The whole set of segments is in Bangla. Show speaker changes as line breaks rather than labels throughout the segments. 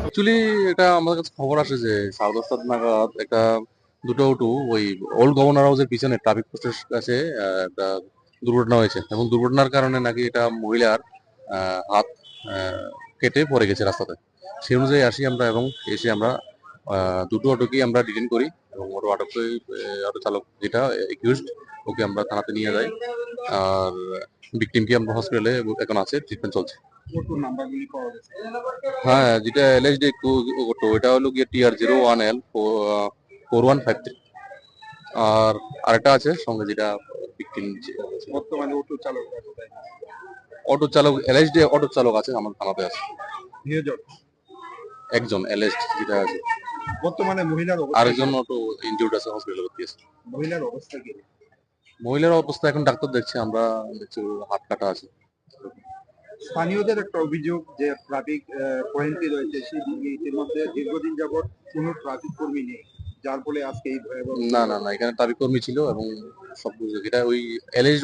অ্যাকচুয়ালি এটা আমাদের কাছে খবর আসে যে সাড়ে দশটা নাগাদ একটা দুটো টু ওই ওল্ড গভর্নর হাউসের পিছনে ট্রাফিক পোস্টের কাছে একটা দুর্ঘটনা হয়েছে এবং দুর্ঘটনার কারণে নাকি এটা মহিলার হাত কেটে পড়ে গেছে রাস্তাতে। সেই অনুযায়ী আসি আমরা এবং এসে আমরা দুটো অটোকেই আমরা ডিটেন করি এবং ওর অটোকে অটো চালক যেটা একিউজড ওকে আমরা থানাতে নিয়ে যাই। আর ভিকটিমকে আমরা হসপিটালে এখন আছে ট্রিটমেন্ট চলছে। হ্যাঁ যেটা এলএসডি অটো এটা হলো গিয়ে TR zero one L four one five three আর আরেকটা আছে সঙ্গে যেটা ভিকটিম
বর্তমানে অটো চালক
অটো চালক এলএসডি অটো চালক আছে আমার থানাতে আছে। একজন এলএসডি যেটা আছে।
বর্তমানে মহিলার অবস্থা
আরেকজন অটো ইনজিউর্ড আছে হসপিটালে ভর্তি আছে।
মহিলার অবস্থা কি?
মহিলার অবস্থা এখন ডাক্তার দেখছে আমরা দেখছি হাত কাটা আছে।
স্থানীয়দের একটা অভিযোগ যে ট্রাফিক পয়েন্টটি রয়েছে সেই ইতিমধ্যে দীর্ঘদিন যাবত কোনো ট্রাফিক কর্মী নেই। যার ফলে আজকে
না না না এখানে ট্রাফিক কর্মী ছিল এবং সব বুঝে যেটা ওই এলএস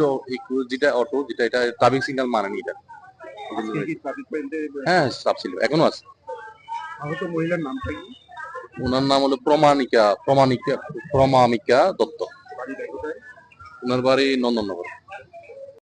যেটা অটো যেটা এটা ট্রাফিক সিগন্যাল মানেনি এটা। হ্যাঁ স্টাফ ছিল এখনও আছে।
আহত মহিলার নাম কি?
ওনার নাম হলো প্রমাণিকা প্রমাণিকা প্রমাণিকা দত্ত।
বাড়ি কোথায়?
ওনার বাড়ি নন্দননগর।